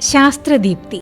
ശാസ്ത്രദീപ്തി.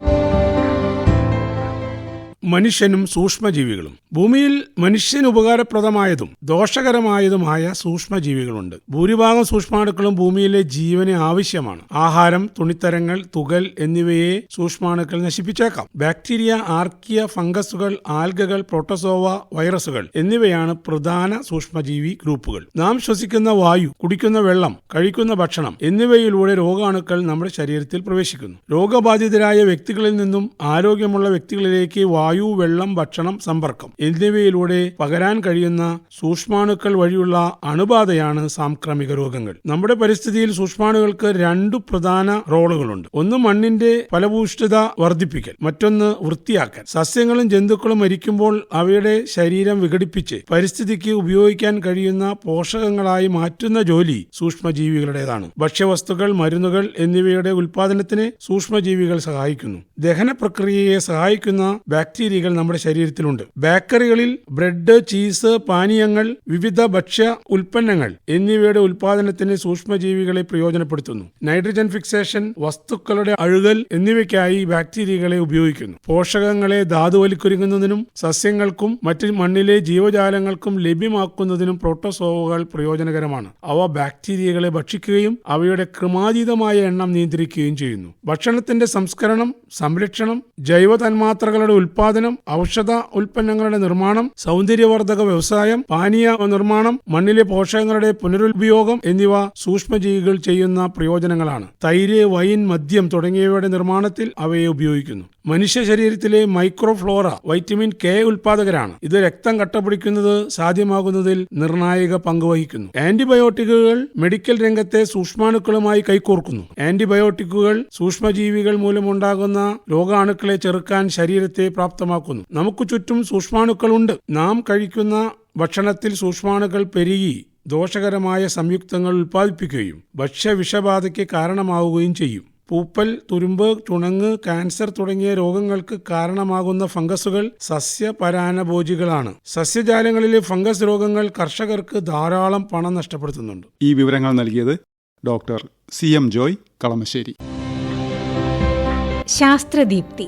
മനുഷ്യനും സൂക്ഷ്മജീവികളും. ഭൂമിയിൽ മനുഷ്യന് ഉപകാരപ്രദമായതും ദോഷകരമായതുമായ സൂക്ഷ്മജീവികളുണ്ട്. ഭൂരിഭാഗം സൂക്ഷ്മാണുക്കളും ഭൂമിയിലെ ജീവന് ആവശ്യമാണ്. ആഹാരം തുണിത്തരങ്ങൾ തുകൽ എന്നിവയെ സൂക്ഷ്മാണുക്കൾ നശിപ്പിച്ചേക്കാം. ബാക്ടീരിയ ആർക്കിയ ഫംഗസുകൾ ആൽഗകൾ പ്രോട്ടോസോവ വൈറസുകൾ എന്നിവയാണ് പ്രധാന സൂക്ഷ്മജീവി ഗ്രൂപ്പുകൾ. നാം ശ്വസിക്കുന്ന വായു കുടിക്കുന്ന വെള്ളം കഴിക്കുന്ന ഭക്ഷണം എന്നിവയിലൂടെ രോഗാണുക്കൾ നമ്മുടെ ശരീരത്തിൽ പ്രവേശിക്കുന്നു. രോഗബാധിതരായ വ്യക്തികളിൽ നിന്നും ആരോഗ്യമുള്ള വ്യക്തികളിലേക്ക് വായു വെള്ളം ഭക്ഷണം സമ്പർക്കം എന്നിവയിലൂടെ പകരാൻ കഴിയുന്ന സൂക്ഷ്മാണുക്കൾ വഴിയുള്ള അണുബാധയാണ് സാംക്രമിക രോഗങ്ങൾ. നമ്മുടെ പരിസ്ഥിതിയിൽ സൂക്ഷ്മാണുകൾക്ക് രണ്ടു പ്രധാന റോളുകളുണ്ട്. ഒന്ന് മണ്ണിന്റെ ഫലഭൂഷ്ഠിത വർദ്ധിപ്പിക്കൽ മറ്റൊന്ന് വൃത്തിയാക്കൽ. സസ്യങ്ങളും ജന്തുക്കളും മരിക്കുമ്പോൾ അവയുടെ ശരീരം വിഘടിപ്പിച്ച് പരിസ്ഥിതിക്ക് ഉപയോഗിക്കാൻ കഴിയുന്ന പോഷകങ്ങളായി മാറ്റുന്ന ജോലി സൂക്ഷ്മജീവികളുടേതാണ്. ഭക്ഷ്യവസ്തുക്കൾ മരുന്നുകൾ എന്നിവയുടെ ഉൽപാദനത്തിന് സൂക്ഷ്മജീവികൾ സഹായിക്കുന്നു. ദഹന പ്രക്രിയയെ സഹായിക്കുന്ന ബാക്ടീരിയകൾ നമ്മുടെ ശരീരത്തിലുണ്ട്. ബേക്കറികളിൽ ബ്രെഡ് ചീസ് പാനീയങ്ങൾ വിവിധ ഭക്ഷ്യ ഉൽപ്പന്നങ്ങൾ എന്നിവയുടെ ഉൽപാദനത്തിന് സൂക്ഷ്മജീവികളെ പ്രയോജനപ്പെടുത്തുന്നു. നൈട്രജൻ ഫിക്സേഷൻ വസ്തുക്കളുടെ അഴുകൽ എന്നിവയ്ക്കായി ബാക്ടീരിയകളെ ഉപയോഗിക്കുന്നു. പോഷകങ്ങളെ ധാതുവലിക്കൊരുങ്ങുന്നതിനും സസ്യങ്ങൾക്കും മറ്റ് മണ്ണിലെ ജീവജാലങ്ങൾക്കും ലഭ്യമാക്കുന്നതിനും പ്രോട്ടോസോവുകൾ പ്രയോജനകരമാണ്. അവ ബാക്ടീരിയകളെ ഭക്ഷിക്കുകയും അവയുടെ ക്രമാതീതമായ എണ്ണം നിയന്ത്രിക്കുകയും ചെയ്യുന്നു. ഭക്ഷണത്തിന്റെ സംസ്കരണം സംരക്ഷണം ജൈവ തന്മാത്രകളുടെ ഉൽപാദനം ഔഷധ ഉൽപ്പന്നങ്ങളുടെ നിർമ്മാണം സൗന്ദര്യവർദ്ധക വ്യവസായം പാനീയ നിർമ്മാണം മണ്ണിലെ പോഷകങ്ങളുടെ പുനരുപയോഗം എന്നിവ സൂക്ഷ്മജീവികൾ ചെയ്യുന്ന പ്രയോജനങ്ങളാണ്. തൈര് വൈൻ മദ്യം തുടങ്ങിയവയുടെ നിർമ്മാണത്തിൽ അവയെ ഉപയോഗിക്കുന്നു. മനുഷ്യ ശരീരത്തിലെ മൈക്രോഫ്ലോറ വൈറ്റമിൻ കെ ഉൽപാദകരാണ്. ഇത് രക്തം കട്ടപിടിക്കുന്നത് സാധ്യമാകുന്നതിൽ നിർണായക പങ്ക് വഹിക്കുന്നു. ആന്റിബയോട്ടിക്കുകൾ മെഡിക്കൽ രംഗത്തെ സൂക്ഷ്മാണുക്കളുമായി കൈകോർക്കുന്നു. ആന്റിബയോട്ടിക്കുകൾ സൂക്ഷ്മജീവികൾ മൂലമുണ്ടാകുന്ന രോഗാണുക്കളെ ചെറുക്കാൻ ശരീരത്തെ പ്രാപ്തമാക്കുന്നു. നമുക്ക് ചുറ്റും സൂക്ഷ്മാണുക്കളുണ്ട്. നാം കഴിക്കുന്ന ഭക്ഷണത്തിൽ സൂക്ഷ്മാണുക്കൾ പെരുകി ദോഷകരമായ സംയുക്തങ്ങൾ ഉൽപ്പാദിപ്പിക്കുകയും ഭക്ഷ്യ വിഷബാധയ്ക്ക് കാരണമാവുകയും ചെയ്യും. പൂപ്പൽ തുരുമ്പ് ചുണങ്ങ് ക്യാൻസർ തുടങ്ങിയ രോഗങ്ങൾക്ക് കാരണമാകുന്ന ഫംഗസുകൾ സസ്യപരാനഭോജികളാണ്. സസ്യജാലങ്ങളിലെ ഫംഗസ് രോഗങ്ങൾ കർഷകർക്ക് ധാരാളം പണം നഷ്ടപ്പെടുത്തുന്നുണ്ട്. ഈ വിവരങ്ങൾ നൽകിയത് doctor C M Joy Kalamassery. Sasthradeepthi.